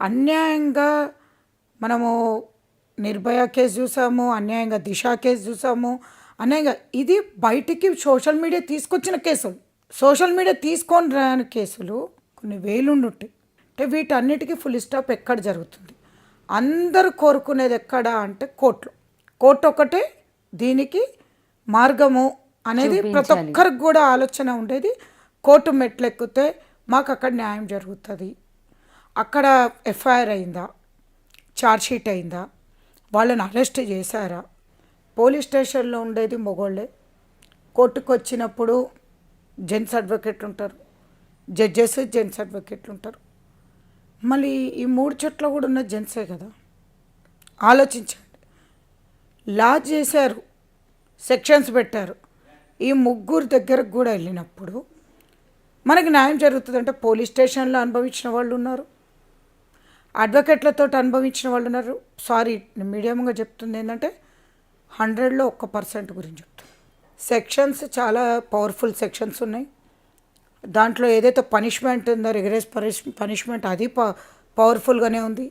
అన్యాయంగా మనము నిర్భయ కేసు చూసాము అన్యాయంగా దిశ కేసు చూసాము అన్యాయంగా ఇది బయటికి సోషల్ మీడియా తీసుకొచ్చిన కేసులు సోషల్ మీడియా తీసుకొని రాని కేసులు కొన్ని వేలుండుంటాయి అంటే వీటన్నిటికీ ఫుల్ స్టాప్ ఎక్కడ జరుగుతుంది? అందరూ కోరుకునేది ఎక్కడ అంటే కోర్టులో. కోర్టు ఒకటే దీనికి మార్గము అనేది ప్రతి ఒక్కరికి కూడా ఆలోచన ఉండేది. కోర్టు మెట్లు ఎక్కితే మాకు అక్కడ న్యాయం జరుగుతుంది. అక్కడ ఎఫ్ఐఆర్ అయిందా? ఛార్జ్షీట్ అయిందా? వాళ్ళని అరెస్ట్ చేశారా? పోలీస్ స్టేషన్లో ఉండేది మొగోళ్ళే. కోర్టుకు వచ్చినప్పుడు జెంట్స్ అడ్వకేట్ ఉంటారు. జడ్జెస్ జెంట్స్ అడ్వకేట్లు ఉంటారు. మళ్ళీ ఈ మూడు చోట్ల కూడా ఉన్న జెంట్సే కదా? ఆలోచించండి. లా చేశారు. సెక్షన్స్ పెట్టారు. ఈ ముగ్గురు దగ్గరకు కూడా వెళ్ళినప్పుడు మనకి న్యాయం జరుగుతుందంటే పోలీస్ స్టేషన్లో అనుభవించిన వాళ్ళు ఉన్నారు. అడ్వకేట్లతో అనుభవించిన వాళ్ళు ఉన్నారు. సారీ మీడియంగా చెప్తుంది ఏంటంటే హండ్రెడ్లో ఒక్క పర్సెంట్ గురించి చెప్తాను సెక్షన్స్ చాలా పవర్ఫుల్ సెక్షన్స్ ఉన్నాయి. దాంట్లో ఏదైతే పనిష్మెంట్ ఉందో రిగరెస్ పనిష్ పనిష్మెంట్ అది ప పవర్ఫుల్గానే ఉంది.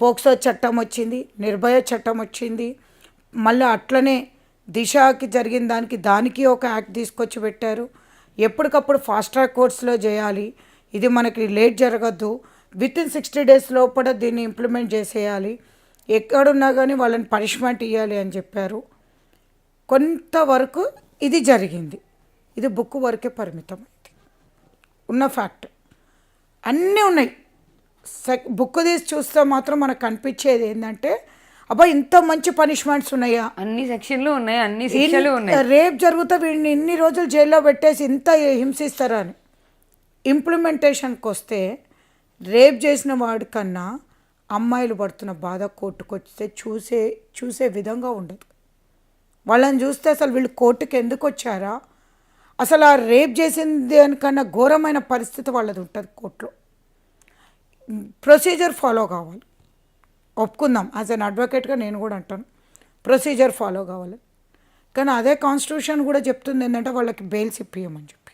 పోక్సో చట్టం వచ్చింది నిర్భయ చట్టం వచ్చింది. మళ్ళీ అట్లనే దిశకి జరిగిన దానికి దానికి ఒక యాక్ట్ తీసుకొచ్చి పెట్టారు. ఎప్పటికప్పుడు ఫాస్ట్ ట్రాక్ కోర్సులో చేయాలి. ఇది మనకి లేట్ జరగద్దు. విత్ ఇన్ సిక్స్టీ డేస్ లోపల దీన్ని ఇంప్లిమెంట్ చేసేయాలి. ఎక్కడున్నా కానీ వాళ్ళని పనిష్మెంట్ ఇవ్వాలి అని చెప్పారు. కొంతవరకు ఇది జరిగింది. ఇది బుక్ వరకే పరిమితమైంది ఉన్న ఫ్యాక్ట్ అన్నీ ఉన్నాయి. సెక్ బుక్ తీసి చూస్తే మాత్రం మనకు కనిపించేది ఏంటంటే అబ్బా ఇంత మంచి పనిష్మెంట్స్ ఉన్నాయా? అన్ని సెక్షన్లు ఉన్నాయి అన్ని శిక్షలు ఉన్నాయి. రేప్ జరుగుతా వీడిని ఇన్ని రోజులు జైల్లో పెట్టేసి ఇంత హింసిస్తారా అని. ఇంప్లిమెంటేషన్కి వస్తే రేప్ చేసిన వాడికన్నా అమ్మాయిలు పడుతున్న బాధ కోర్టుకొచ్చితే చూసే చూసే విధంగా ఉండదు. వాళ్ళని చూస్తే అసలు వీళ్ళు కోర్టుకి ఎందుకు వచ్చారా? అసలు ఆ రేప్ చేసిన దానికన్నా ఘోరమైన పరిస్థితి వాళ్ళది ఉంటుంది కోర్టులో. ప్రొసీజర్ ఫాలో కావాలి. ఒప్పుకుందాం. యాజ్ అన్ అడ్వకేట్గా నేను కూడా అంటాను. ప్రొసీజర్ ఫాలో కావాలి. కానీ అదే కాన్స్టిట్యూషన్ కూడా చెప్తుంది ఏంటంటే వాళ్ళకి బెయిల్స్ ఇప్పియమని చెప్పి.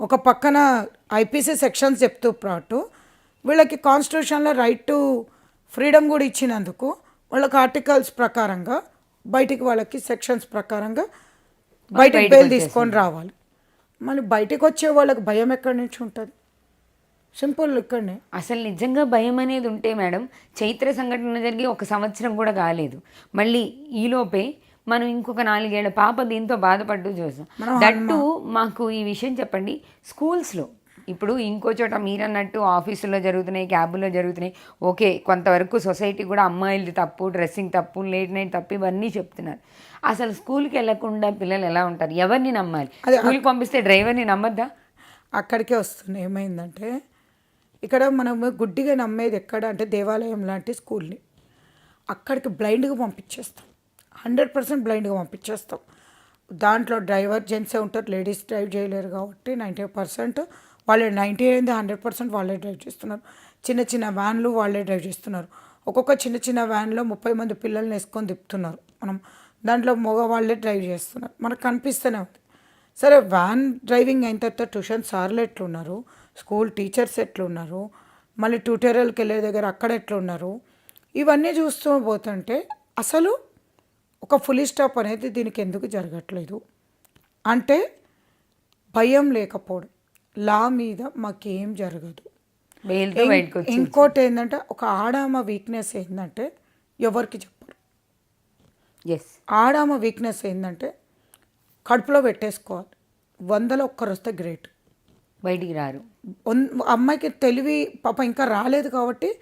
ఒక పక్కన ఐపీసీ సెక్షన్స్ చెప్తూ పాటు వీళ్ళకి కాన్స్టిట్యూషన్లో రైట్ టు ఫ్రీడమ్ కూడా ఇచ్చినందుకు వాళ్ళకి ఆర్టికల్స్ ప్రకారంగా బయటికి వాళ్ళకి సెక్షన్స్ ప్రకారంగా బయటికి బెయిల్ తీసుకొని రావాలి. మళ్ళీ బయటికి వచ్చే వాళ్ళకి భయం ఎక్కడి నుంచి ఉంటుంది? సింపుల్ ఇక్కడనే. అసలు నిజంగా భయం అనేది ఉంటే మేడం చైత్ర సంఘటన జరిగి ఒక సంవత్సరం కూడా కాలేదు. మళ్ళీ ఈలోపే మనం ఇంకొక నాలుగేళ్ళ పాప దీంతో బాధపడుతూ చూసాం దట్టు మాకు ఈ విషయం చెప్పండి. స్కూల్స్లో ఇప్పుడు ఇంకో చోట మీరన్నట్టు ఆఫీసుల్లో జరుగుతున్నాయి క్యాబుల్లో జరుగుతున్నాయి. ఓకే కొంతవరకు సొసైటీ కూడా అమ్మాయిలది తప్పు డ్రెస్సింగ్ తప్పు లేట్ నైట్ తప్పు ఇవన్నీ చెప్తున్నారు. అసలు స్కూల్కి వెళ్ళకుండా పిల్లలు ఎలా ఉంటారు? ఎవరిని నమ్మాలి? స్కూల్కి పంపిస్తే డ్రైవర్ని నమ్మద్దా? అక్కడికే వస్తుంది. ఏమైందంటే ఇక్కడ మనం గుడ్డిగా నమ్మేది ఎక్కడ అంటే దేవాలయం లాంటి స్కూల్ని. అక్కడికి బ్లైండ్గా పంపించేస్తాం. హండ్రెడ్ పర్సెంట్ బ్లైండ్గా పంపించేస్తాం. దాంట్లో డ్రైవర్ జెంట్సే ఉంటారు. లేడీస్ డ్రైవ్ చేయలేరు కాబట్టి నైంటీ పర్సెంట్ వాళ్ళే నైంటీ అయింది హండ్రెడ్ పర్సెంట్ వాళ్ళే డ్రైవ్ చేస్తున్నారు. చిన్న చిన్న వ్యాన్లు వాళ్ళే డ్రైవ్ చేస్తున్నారు. ఒక్కొక్క చిన్న చిన్న వ్యాన్లో ముప్పై మంది పిల్లల్ని వేసుకొని తిప్పుతున్నారు. మనం దాంట్లో మగవాళ్ళే డ్రైవ్ చేస్తున్నారు. మనకు కనిపిస్తూనే ఉంది. సరే వ్యాన్ డ్రైవింగ్ అయిన తర్వాత ట్యూషన్ సార్లు ఎట్లున్నారు? స్కూల్ టీచర్స్ ఎట్లున్నారు? మళ్ళీ ట్యూటోరియల్కి వెళ్ళే దగ్గర అక్కడ ఎట్లున్నారు? ఇవన్నీ చూస్తూ పోతుంటే అసలు ఒక ఫుల్ స్టాప్ అనేది దీనికి ఎందుకు జరగట్లేదు? అంటే భయం లేకపోవడం. లా మీద మాకేం జరగదు. ఇంకోటి ఏంటంటే ఒక ఆడామ వీక్నెస్ ఏంటంటే ఎవరికి చెప్పరు. ఎస్ ఆడామ వీక్నెస్ ఏంటంటే కడుపులో పెట్టేసుకోవాలి. వందలో ఒక్కరు వస్తే గ్రేట్ బయటికి రారు. అమ్మాయికి తెలివి పాప ఇంకా రాలేదు కాబట్టి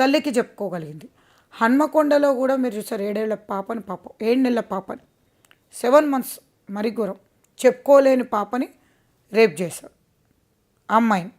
తల్లికి చెప్పుకోగలిగింది. హన్మకొండలో కూడా మీరు చూసారు ఏడేళ్ళ పాపని పాప ఏడు నెలల పాపని సెవెన్ మంత్స్ మరి ఘోరం. చెప్పుకోలేని పాపని రేప్ చేశారు. ఆ అమ్మాయిని